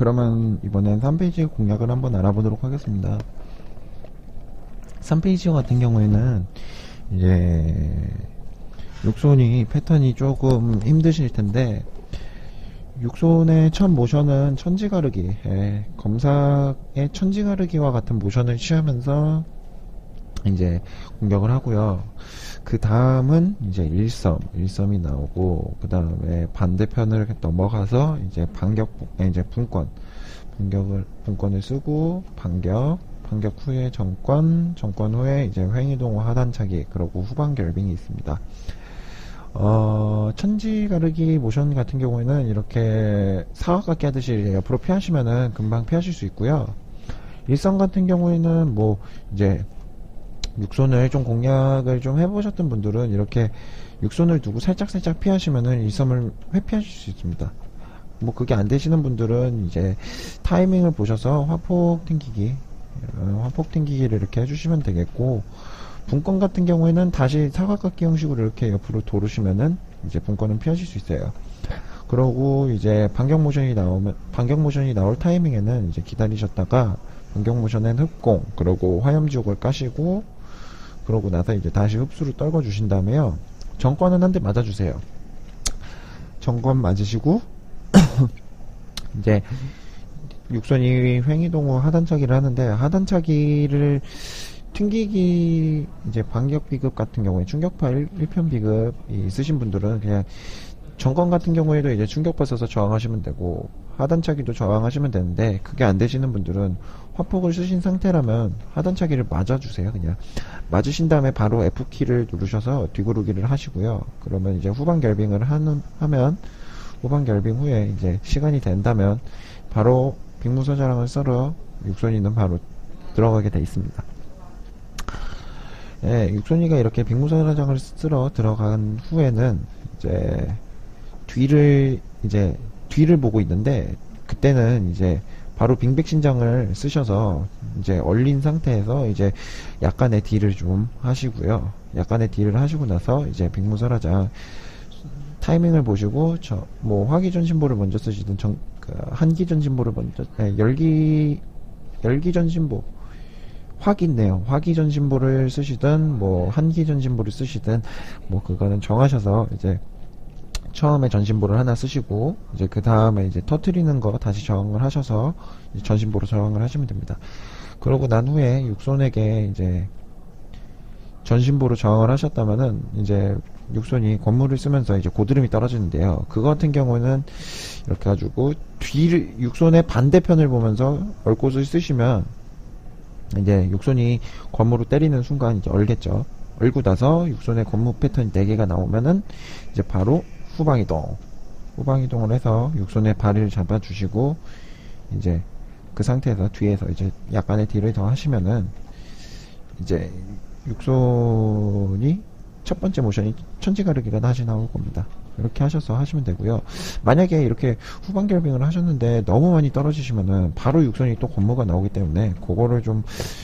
그러면 이번엔 3페이지 공략을 한번 알아보도록 하겠습니다. 3페이지 같은 경우에는 이제 육손이 패턴이 조금 힘드실 텐데 육손의 첫 모션은 천지가르기 예, 검사의 천지가르기와 같은 모션을 취하면서 이제 공격을 하고요. 그 다음은 이제 일섬, 일섬이 나오고 그 다음에 반대편을 넘어가서 이제 반격, 이제 분권, 분격을 분권을 쓰고 반격, 반격 후에 정권, 정권 후에 이제 횡이동호 하단차기, 그리고 후반 결빙이 있습니다. 어, 천지 가르기 모션 같은 경우에는 이렇게 사각깎기 하듯이 옆으로 피하시면은 금방 피하실 수 있고요. 일성 같은 경우에는 뭐 이제 육손을 좀 공략을 좀 해보셨던 분들은 이렇게 육손을 두고 살짝살짝 피하시면은 일섬을 회피하실 수 있습니다. 뭐 그게 안 되시는 분들은 이제 타이밍을 보셔서 화폭 튕기기, 어, 화폭 튕기기를 이렇게 해주시면 되겠고 분권 같은 경우에는 다시 사각깎기 형식으로 이렇게 옆으로 도르시면은 이제 분권은 피하실 수 있어요. 그러고 이제 반격 모션이 나오면 반격 모션이 나올 타이밍에는 이제 기다리셨다가 반격 모션엔 흡공 그러고 화염지옥을 까시고 그러고 나서 이제 다시 흡수를 떨궈 주신 다음에요. 정권은 한 대 맞아 주세요. 정권 맞으시고 이제 육선이 횡이동호 하단차기를 하는데 하단차기를 튕기기 이제 반격 비급 같은 경우에 충격파 1, 편 비급이 있으신 분들은 그냥 정권 같은 경우에도 이제 충격파 써서 저항하시면 되고 하단차기도 저항하시면 되는데 그게 안 되시는 분들은 화폭을 쓰신 상태라면 하단차기를 맞아주세요 그냥. 맞으신 다음에 바로 F키를 누르셔서 뒤구르기를 하시고요. 그러면 이제 후반 결빙을 하는, 하면 후반 결빙 후에 이제 시간이 된다면 바로 빅무서자랑을 썰어 육선이는 바로 들어가게 돼 있습니다. 예, 육손이가 이렇게 빅무사라장을 쓸어 들어간 후에는 이제 뒤를 이제 뒤를 보고 있는데 그때는 이제 바로 빙백 신장을 쓰셔서 이제 얼린 상태에서 이제 약간의 딜을 좀 하시고요. 약간의 딜을 하시고 나서 이제 빅무사라장 타이밍을 보시고 저 뭐 화기전 신보를 먼저 쓰시든 정, 그 한기전 신보를 먼저 네, 열기 열기전 신보 화기네요. 화기전 신보를 쓰시든 뭐 한기전 신보를 쓰시든 뭐 그거는 정하셔서 이제 처음에 전신보를 하나 쓰시고 이제 그 다음에 이제 터트리는 거 다시 저항을 하셔서 전신보로 저항을 하시면 됩니다. 그러고 난 후에 육손에게 이제 전신보로 저항을 하셨다면은 이제 육손이 권물을 쓰면서 이제 고드름이 떨어지는데요. 그거 같은 경우는 이렇게 가지고 뒤를 육손의 반대편을 보면서 얼꽃을 쓰시면 이제 육손이 권무로 때리는 순간 이제 얼겠죠. 얼고 나서 육손의 권무 패턴이 4개가 나오면은 이제 바로 후방이동. 후방이동을 해서 육손의 발을 잡아주시고 이제 그 상태에서 뒤에서 이제 약간의 딜을 더 하시면은 이제 육손이 첫 번째 모션이 천지가르기가 다시 나올 겁니다. 이렇게 하셔서 하시면 되고요. 만약에 이렇게 후반 결빙을 하셨는데 너무 많이 떨어지시면은 바로 육선이 또 권무가 나오기 때문에 그거를 좀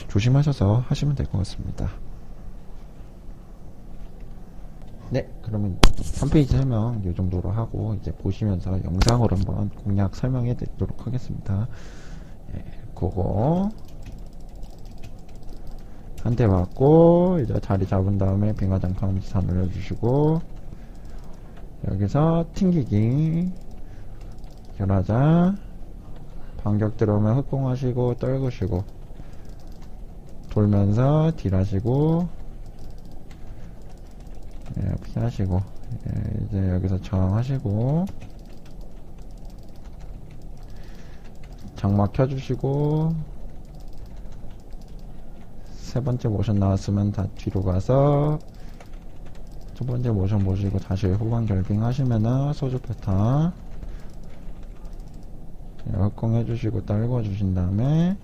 조심하셔서 하시면 될 것 같습니다. 네, 그러면 3페이지 설명 이 정도로 하고 이제 보시면서 영상으로 한번 공략 설명해 드리도록 하겠습니다. 예, 그거 한 대 맞고 이제 자리 잡은 다음에 빙하장판 다 올려주시고 여기서 튕기기 결하자 반격 들어오면 흑공하시고 떨구시고 돌면서 딜하시고 하시고 예, 이제 여기서 저항하시고 장막 켜주시고 세 번째 모션 나왔으면 다 뒤로 가서 첫 번째 모션 보시고 다시 후반 결빙 하시면은 소주 패턴 역공 해주시고 떨궈 주신 다음에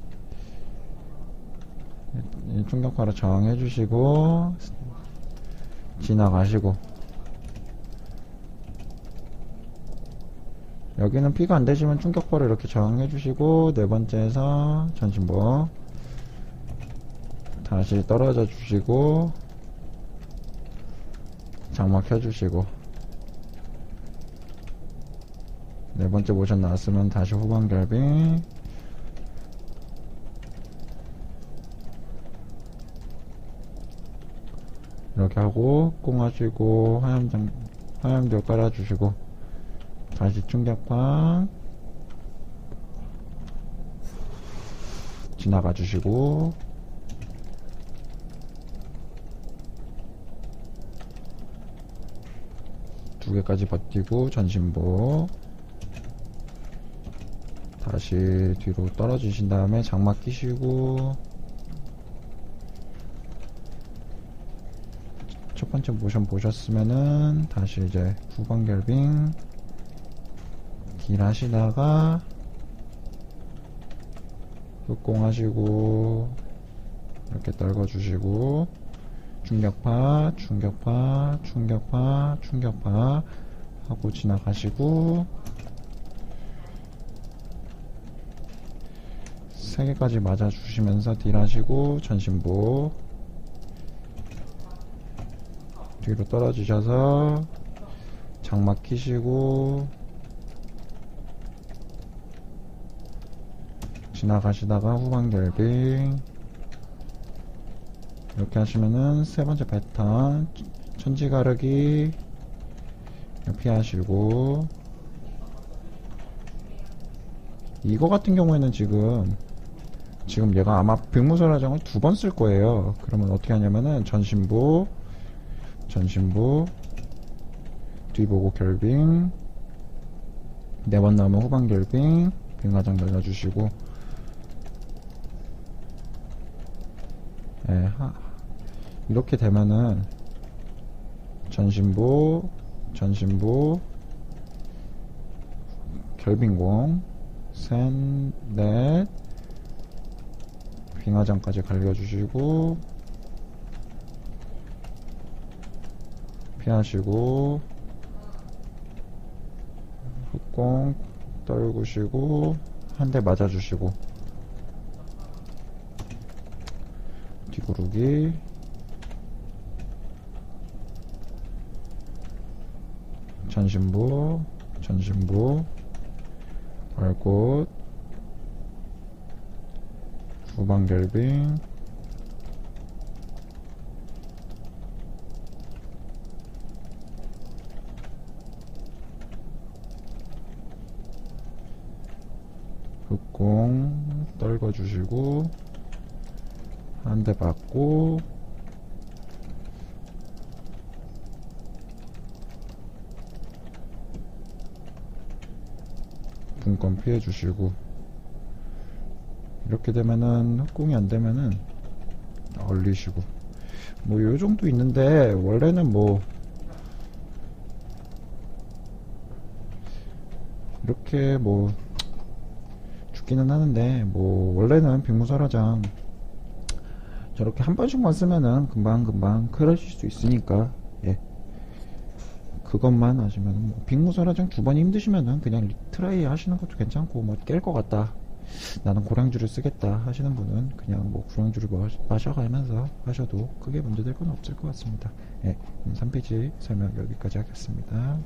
충격파로 저항해 주시고 지나가시고. 여기는 피가 안 되시면 충격파로 이렇게 저항해 주시고 네 번째에서 전신보 다시 떨어져 주시고 장막 켜주시고. 네 번째 모션 나왔으면 다시 후방 결빙 이렇게 하고 꽁 하시고 화염장 화염도 깔아주시고. 다시 충격판 지나가 주시고. 두 개까지 버티고 전신보. 다시 뒤로 떨어지신 다음에 장막 끼시고 첫 번째 모션 보셨으면은 다시 이제 후방 결빙 길 하시다가 흑공 하시고 이렇게 떨궈주시고 충격파 충격파 충격파 충격파 하고 지나가시고 세 개까지 맞아주시면서 딜 하시고 전신보 뒤로 떨어지셔서 장막 키시고 지나가시다가 후방 결빙 이렇게 하시면은 세 번째 패턴 천지 가르기 피하시고. 이거 같은 경우에는 지금 지금 얘가 아마 백무설화정을 두 번 쓸 거예요. 그러면 어떻게 하냐면은 전신부 전신부 뒤보고 결빙 네 번 나오면 후방 결빙 빙하장 날려주시고. 예, 하, 이렇게 되면은 전신부 전신부 결빙공 셋넷 빙하장까지 갈겨주시고 피하시고 흑공 떨구시고 한 대 맞아주시고. 뒤구르기. 전신부 전신부. 발꽃. 후방결빙 흑공 떨궈주시고 한 대 받고 분권 피해주시고 이렇게 되면은 흑공이 안 되면은 얼리시고. 뭐 요 정도 있는데 원래는 뭐 이렇게 뭐 죽기는 하는데 뭐 원래는 빅무설화장 저렇게 한 번씩만 쓰면은 금방금방 크러질 수 있으니까 예. 그것만 하시면 뭐 빅무설화장 두 번 힘드시면은 그냥 트라이 하시는 것도 괜찮고 뭐 깰 것 같다. 나는 고량주를 쓰겠다 하시는 분은 그냥 뭐 고량주를 마셔가면서 하셔도 크게 문제될 건 없을 것 같습니다. 예 3페이지 설명 여기까지 하겠습니다